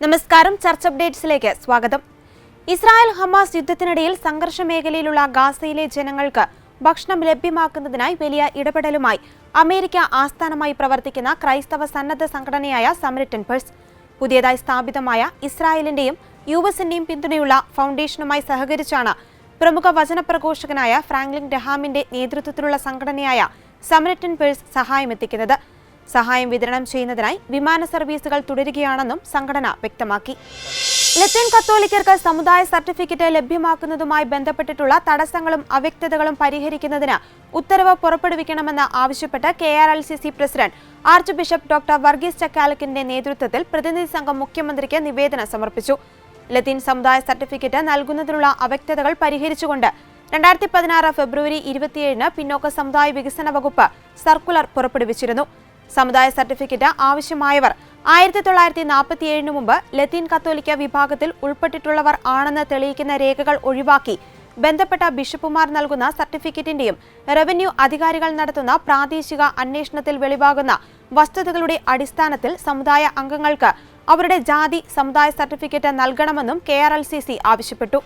നമസ്കാരം. ചർച്ച അപ്ഡേറ്റ്സിലേക്ക് സ്വാഗതം. ഇസ്രായേൽ ഹമാസ് യുദ്ധത്തിനിടയിൽ സംഘർഷ മേഖലയിലുള്ള ഗാസയിലെ ജനങ്ങൾക്ക് ഭക്ഷണം ലഭ്യമാക്കുന്നതിനായി വലിയ ഇടപെടലുമായി അമേരിക്ക ആസ്ഥാനമായി പ്രവർത്തിക്കുന്ന ക്രൈസ്തവ സന്നദ്ധ സംഘടനയായ സമരിറ്റൻ പേഴ്സ്. പുതിയതായി സ്ഥാപിതമായ ഇസ്രായേലിന്റെയും യു എസിന്റെയും പിന്തുണയുള്ള ഫൗണ്ടേഷനുമായി സഹകരിച്ചാണ് പ്രമുഖ വചനപ്രഘോഷകനായ ഫ്രാങ്ക്ലിൻ ഡെഹാമിന്റെ നേതൃത്വത്തിലുള്ള സംഘടനയായ സമരിറ്റൻ പേഴ്സ് സഹായമെത്തിക്കുന്നത്. സഹായം വിതരണം ചെയ്യുന്നതിനായി വിമാന സർവീസുകൾ തുടരുകയാണെന്നും സംഘടന വ്യക്തമാക്കി. ലത്തീൻ കത്തോലിക്കർക്ക് സമുദായ സർട്ടിഫിക്കറ്റ് ലഭ്യമാക്കുന്നതുമായി ബന്ധപ്പെട്ടിട്ടുള്ള തടസ്സങ്ങളും അവ്യക്തതകളും പരിഹരിക്കുന്നതിന് ഉത്തരവ് പുറപ്പെടുവിക്കണമെന്ന് ആവശ്യപ്പെട്ട് K R L C C president archbishop doctor Varghese ചക്കാലക്കിന്റെ നേതൃത്വത്തിൽ പ്രതിനിധി സംഘം മുഖ്യമന്ത്രിക്ക് നിവേദനം സമർപ്പിച്ചു. ലത്തീൻ സമുദായ സർട്ടിഫിക്കറ്റ് നൽകുന്നതിനുള്ള അവ്യക്തതകൾ പരിഹരിച്ചുകൊണ്ട് രണ്ടായിരത്തി പതിനാറ് ഫെബ്രുവരി ഇരുപത്തിയേഴിന് പിന്നോക്ക സമുദായ വികസന വകുപ്പ് സർക്കുലർ പുറപ്പെടുവിച്ചിരുന്നു. സമുദായ സർട്ടിഫിക്കറ്റ് ആവശ്യമായവർ. ആയിരത്തി തൊള്ളായിരത്തി നാൽപ്പത്തിയേഴിന് മുമ്പ് ലത്തീൻ കത്തോലിക്ക വിഭാഗത്തിൽ ഉൾപ്പെട്ടിട്ടുള്ളവർ ആണെന്ന് തെളിയിക്കുന്ന രേഖകൾ ഒഴിവാക്കി. ബന്ധപ്പെട്ട ബിഷപ്പുമാർ നൽകുന്ന സർട്ടിഫിക്കറ്റിന്റെയും റവന്യൂ അധികാരികൾ നടത്തുന്ന പ്രാദേശിക അന്വേഷണത്തിൽ വെളിവാകുന്ന വസ്തുതകളുടെ അടിസ്ഥാനത്തിൽ സമുദായ അംഗങ്ങൾക്ക് അവരുടെ ജാതി സമുദായ സർട്ടിഫിക്കറ്റ് നൽകണമെന്നും K R L C C ആവശ്യപ്പെട്ടു.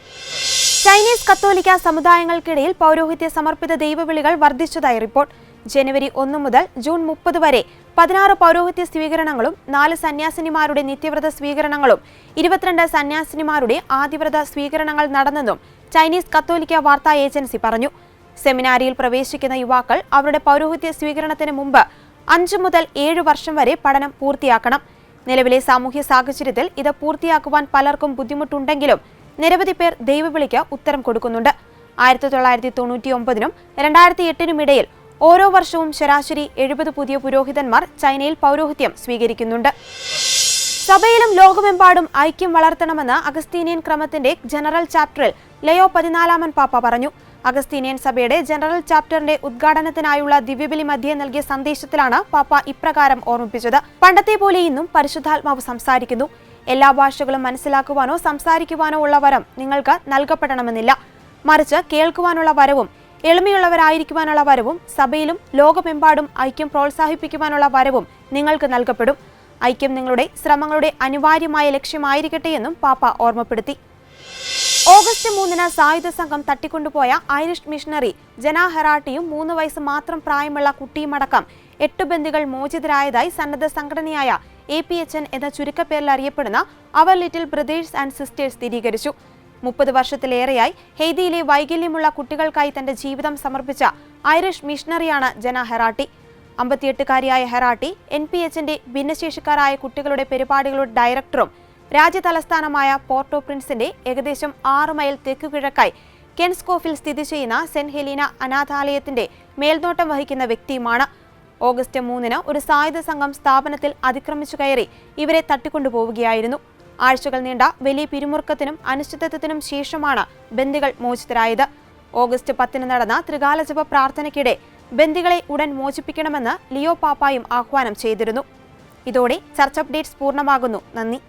ചൈനീസ് കത്തോലിക്ക സമുദായങ്ങൾക്കിടയിൽ പൗരോഹിത്യ സമർപ്പിത ദൈവവിളികൾ വർദ്ധിച്ചതായി റിപ്പോർട്ട്. ജനുവരി ഒന്ന് മുതൽ ജൂൺ മുപ്പത് വരെ പതിനാറ് പൗരോഹിത്യ സ്വീകരണങ്ങളും നാല് സന്യാസിനിമാരുടെ നിത്യവ്രത സ്വീകരണങ്ങളും ഇരുപത്തിരണ്ട് സന്യാസിനിമാരുടെ ആദ്യവ്രത സ്വീകരണങ്ങൾ നടന്നെന്നും ചൈനീസ് കത്തോലിക്ക വാർത്താ ഏജൻസി പറഞ്ഞു. സെമിനാരിയിൽ പ്രവേശിക്കുന്ന യുവാക്കൾ അവരുടെ പൗരോഹിത്യ സ്വീകരണത്തിന് മുമ്പ് അഞ്ചു മുതൽ ഏഴ് വർഷം വരെ പഠനം പൂർത്തിയാക്കണം. നിലവിലെ സാമൂഹ്യ സാഹചര്യത്തിൽ ഇത് പൂർത്തിയാക്കുവാൻ പലർക്കും ബുദ്ധിമുട്ടുണ്ടെങ്കിലും നിരവധി പേർ ദൈവവിളിക്ക് ഉത്തരം കൊടുക്കുന്നുണ്ട്. ആയിരത്തി തൊള്ളായിരത്തി തൊണ്ണൂറ്റി ഒമ്പതിനും രണ്ടായിരത്തി എട്ടിനും ഇടയിൽ ഓരോ വർഷവും ശരാശരി എഴുപത് പുതിയ പുരോഹിതന്മാർ ചൈനയിൽ പൗരോഹിത്യം സ്വീകരിക്കുന്നുണ്ട്. സഭയിലും ലോകമെമ്പാടും ഐക്യം വളർത്തണമെന്ന് അഗസ്തീനിയൻ ക്രമത്തിന്റെ ജനറൽ ചാപ്റ്ററിൽ ലയോ പതിനാലാമൻ പാപ്പ പറഞ്ഞു. അഗസ്തീനിയൻ സഭയുടെ ജനറൽ ചാപ്റ്ററിന്റെ ഉദ്ഘാടനത്തിനായുള്ള ദിവ്യബലി മധ്യേ നൽകിയ സന്ദേശത്തിലാണ് പാപ്പ ഇപ്രകാരം ഓർമ്മിപ്പിച്ചത്. പണ്ടത്തെ പോലെ ഇന്നും പരിശുദ്ധാത്മാവ് സംസാരിക്കുന്നു. എല്ലാ ഭാഷകളും മനസ്സിലാക്കുവാനോ സംസാരിക്കുവാനോ ഉള്ള വരം നിങ്ങൾക്ക് നൽകപ്പെടണമെന്നില്ല. മറിച്ച് കേൾക്കുവാനുള്ള വരവും എളിമയുള്ളവരായിരിക്കുവാനുള്ള വരവും സഭയിലും ലോകമെമ്പാടും ഐക്യം പ്രോത്സാഹിപ്പിക്കുവാനുള്ള വരവും നിങ്ങൾക്ക് നൽകപ്പെടും. ഐക്യം നിങ്ങളുടെ ശ്രമങ്ങളുടെ അനിവാര്യമായ ലക്ഷ്യമായിരിക്കട്ടെ എന്നും പാപ്പ ഓർമ്മപ്പെടുത്തി. ഓഗസ്റ്റ് മൂന്നിന് സായുധ സംഘം തട്ടിക്കൊണ്ടുപോയ ഐറിഷ് മിഷണറി ജനാ ഹെറാട്ടിയും മൂന്ന് വയസ്സ് മാത്രം പ്രായമുള്ള കുട്ടിയുമടക്കം എട്ട് ബന്ദികൾ മോചിതരായതായി സന്നദ്ധ സംഘടനയായ എ പി എച്ച് എൻ എന്ന ചുരുക്കപ്പേരിൽ അറിയപ്പെടുന്ന അവർ ലിറ്റിൽ ബ്രദേഴ്സ് ആൻഡ് സിസ്റ്റേഴ്സ് സ്ഥിരീകരിച്ചു. മുപ്പത് വർഷത്തിലേറെയായി ഹെയ്തിയിലെ വൈകല്യമുള്ള കുട്ടികൾക്കായി തന്റെ ജീവിതം സമർപ്പിച്ച ഐറിഷ് മിഷണറിയാണ് ജന ഹെറാട്ടി. അമ്പത്തിയെട്ടുകാരിയായ ഹെറാട്ടി എൻ പി എച്ചിന്റെ ഭിന്നശേഷിക്കാരായ കുട്ടികളുടെ പരിപാടികളുടെ ഡയറക്ടറും രാജ്യതലസ്ഥാനമായ പോർട്ടോ പ്രിൻസിന്റെ ഏകദേശം ആറ് മൈൽ തെക്കു തെക്കുകിഴക്കായി കെൻസ്കോഫിൽ സ്ഥിതി ചെയ്യുന്ന സെന്റ് ഹെലീന അനാഥാലയത്തിന്റെ മേൽനോട്ടം വഹിക്കുന്ന വ്യക്തിയുമാണ്. ഓഗസ്റ്റ് മൂന്നിന് ഒരു സായുധ സംഘം സ്ഥാപനത്തിൽ അതിക്രമിച്ചു കയറി ഇവരെ തട്ടിക്കൊണ്ടുപോവുകയായിരുന്നു. ആഴ്ചകൾ നീണ്ട വലിയ പിരിമുറുക്കത്തിനും അനിശ്ചിതത്വത്തിനും ശേഷമാണ് ബന്ദികൾ മോചിതരായത്. ഓഗസ്റ്റ് പത്തിന് നടന്ന ത്രികാലജപ പ്രാർത്ഥനയ്ക്കിടെ ബന്ദികളെ ഉടൻ മോചിപ്പിക്കണമെന്ന് ലിയോ പാപ്പായും ആഹ്വാനം ചെയ്തിരുന്നു. ഇതോടെ ചർച്ച അപ്ഡേറ്റ്സ് പൂർണമാകുന്നു. നന്ദി.